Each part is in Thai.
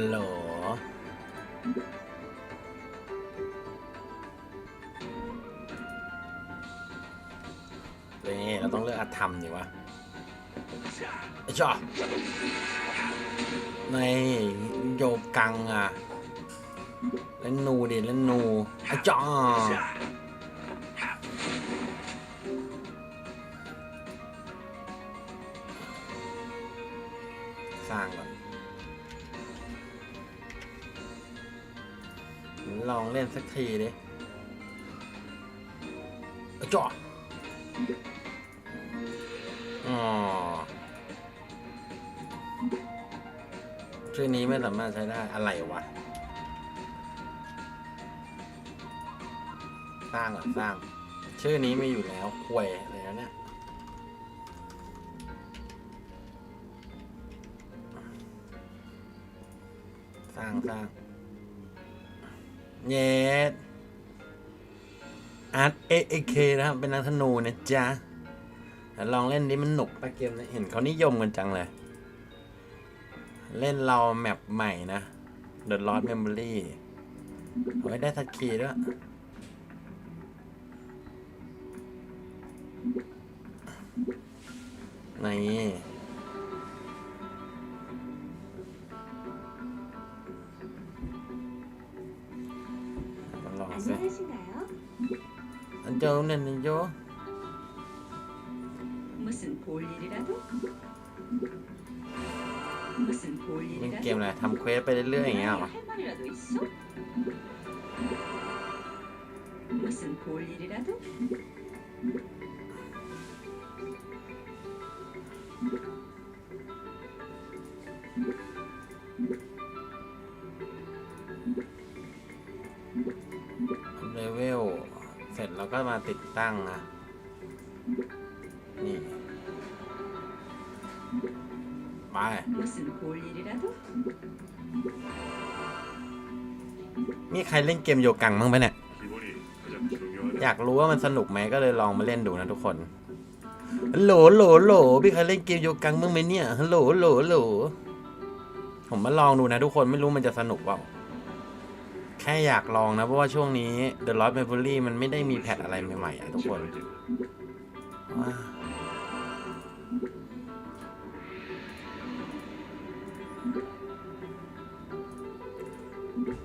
โหลนี่เราต้องเลือกอาธรรมดีวะไอ้ชอในโยกังอะเล่นนูดิเล่นนูไอ้จ้าสร้างก่อน ลองเล่นสักทีดิจ้าอ๋อชื่อนี้ไม่สามารถใช้ได้อะไรวะ สร้างก่อนสร้าง ชื่อนี้ไมีอยู่แล้วควยอะไรแล้วเนี่ยสร้างสร้าง เย็ดอาร์ตเอเอเคนะครับ เป็นนักธนูนะจ๊ะแต่ลองเล่นดิมันหนุกปะเกมเนะเห็นเขานิยมกันจังเลย เล่นเราแมปใหม่นะ The Lost Memory โอ้ยได้สักคีด้วยนี่ มาลองสิ 안녕하신가요? อันเจอเนี่ยนี่โย 무슨 볼 일이라도? 무슨 볼 เล่น 일이라도? เกมอะไรทำเควสไปเรื่อยๆอย่างเงี้ยเหรอ 할 말이라도 있어? 무슨 볼 일이라도? เวล เสร็จแล้วก็มาติดตั้งนะ นี่ ไป มีใครเล่นเกมโยกังบ้างไหมเนี่ย อยากรู้ว่ามันสนุกไหมก็เลยลองมาเล่นดูนะทุกคนโหลโหลโหลพี่ใครเล่นเกมโยกังบ้างไหมเนี่ยโหลโหลโหลผมมาลองดูนะทุกคนไม่รู้มันจะสนุกเปล่า แค่อยากลองนะ เพราะว่าช่วงนี้ The Lost Memory มันไม่ได้มีแพทอะไรใหม่ๆอะทุกคนว้า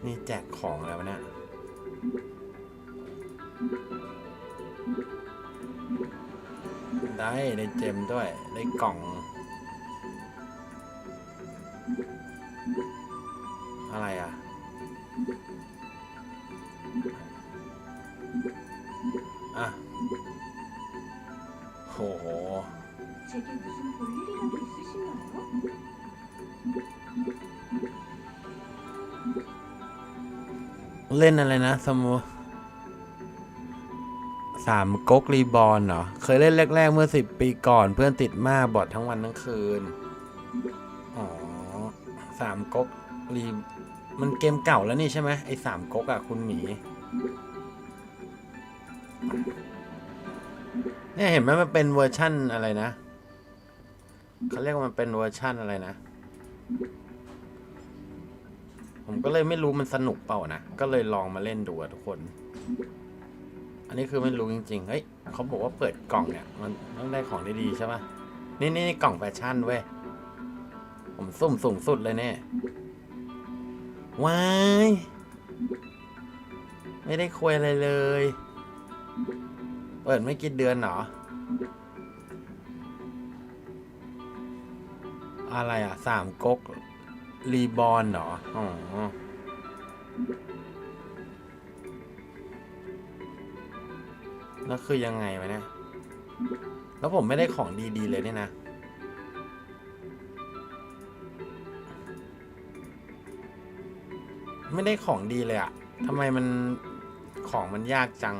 นี่แจกของแล้วเนี่ย ได้ได้เจมด้วย ได้กล่อง อะไรอะ เล่นอะไรนะสมูสามก๊กรีบอลเหรอ เคยเล่นแรก ๆ เมื่อสิบปีก่อนเพื่อนติดมากบอดทั้งวันทั้งคืน อ๋อสามก๊กรีมันเกมเก่าแล้วนี่ใช่ไหมไอ้สามก๊กอะคุณหมีเนี่ยเห็นไหมมันเป็นเวอร์ชั่นอะไรนะเขาเรียกว่ามันเป็นเวอร์ชั่นอะไรนะ ผมก็เลยไม่รู้มันสนุกเปล่านะ ก็เลยลองมาเล่นดูอะทุกคน อันนี้คือไม่รู้จริงๆ เฮ้ยเขาบอกว่าเปิดกล่องเนี่ย มันต้องได้ของดีๆใช่ปะนี่นี่นี่กล่องแฟชั่นเว้ย ผมสุ่มสูงสุดเลยเนี่ยว้าย ไม่ได้คุยอะไรเลย เปิดไม่กี่เดือนเหรอ อะไรอะสามก๊ก รีบอลเหรอ อ๋อ แล้วคือยังไงวะเนี่ย แล้วผมไม่ได้ของดีๆเลยเนี่ยนะไม่ได้ของดีเลยอะทำไมมันของมันยากจัง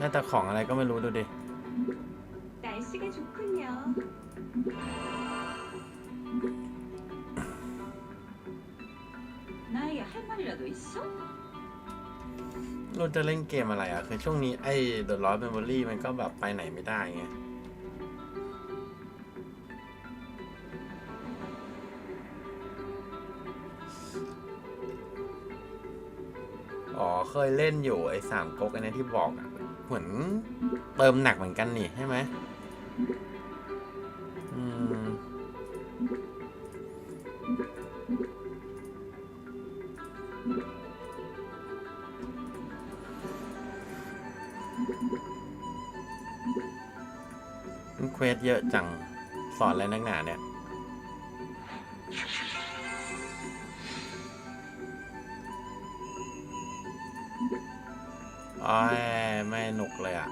น่าจะของอะไรก็ไม่รู้ดูดิ เ?ราจะเล่นเกมอะไรอะ คือช่วงนี้ไอ้เดอะลอสเบมเบอรี่มันก็แบบไปไหนไม่ได้ไง อ๋อ เคยเล่นอยู่ไอ้สามก๊กอันนี้ที่บอกอะเหมือนเติมหนักเหมือนกันนี่ใช่ไหมอืม วสเยอะจัง สอนอะไรนักหนาเนี่ย อ้อยไม่หนุกเลยอะ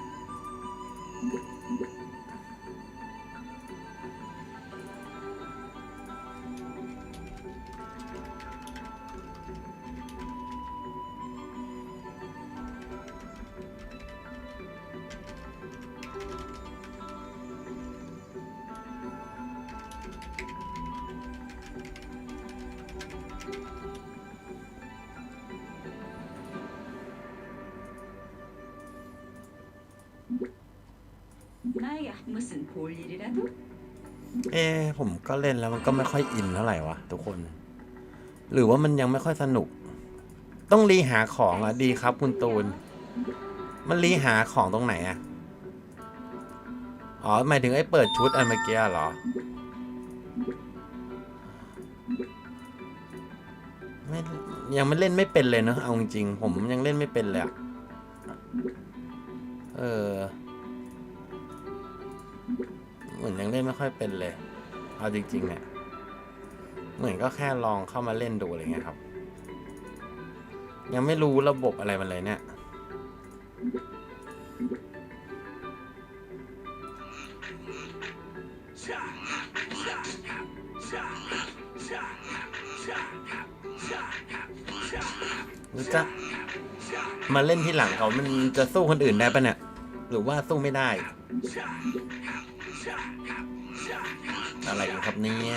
เอ๊ผมก็เล่นแล้วมันก็ไม่ค่อยอินเท่าไหร่วะทุกคน หรือว่ามันยังไม่ค่อยสนุก ต้องรีหาของอะดีครับคุณตูน มันรีหาของตรงไหนอะ อ๋อหมายถึงไอ้เปิดชุดอันเมื่อกี้เหรอไม่ยังไม่เล่นไม่เป็นเลยเนอะเอาจริงผมยังเล่นไม่เป็นเลยอะ เออ เหมือนยังเล่นไม่ค่อยเป็นเลย เอาจริงๆเนี่ย เหมือนก็แค่ลองเข้ามาเล่นดูอะไรเงี้ยครับ ยังไม่รู้ระบบอะไรมันเลยเนี่ยหรือจะ มาเล่นที่หลังเขามันจะสู้คนอื่นได้ปะเนี่ย หรือว่าสู้ไม่ได้ อะไรครับเนี่ย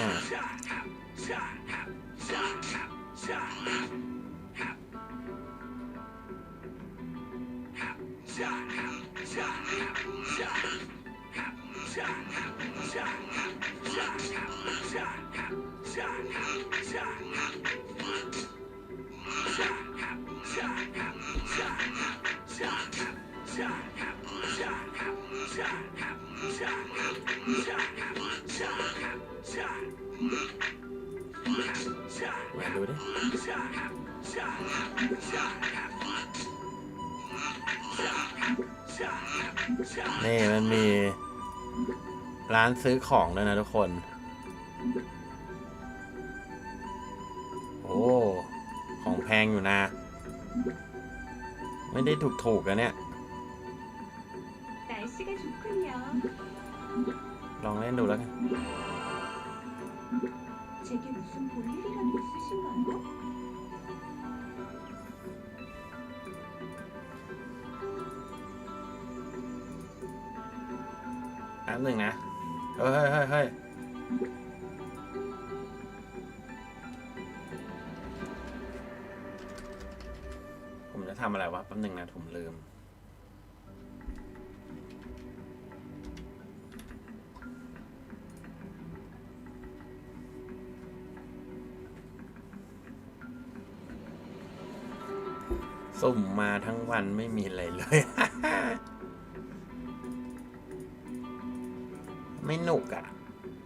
นี่มันมีร้านซื้อของด้วยนะทุกคน โอ้ ของแพงอยู่นะ ไม่ได้ถูกถูกอะเนี่ย ลองเล่นดูแล้วกัน แป๊บหนึ่งนะเฮ้ยเฮ้ยเฮ้ยเฮ้ยผมจะทำอะไรวะ แป๊บหนึ่งนะ ผมลืม สุ่มมาทั้งวันไม่มีอะไรเลย Menuca.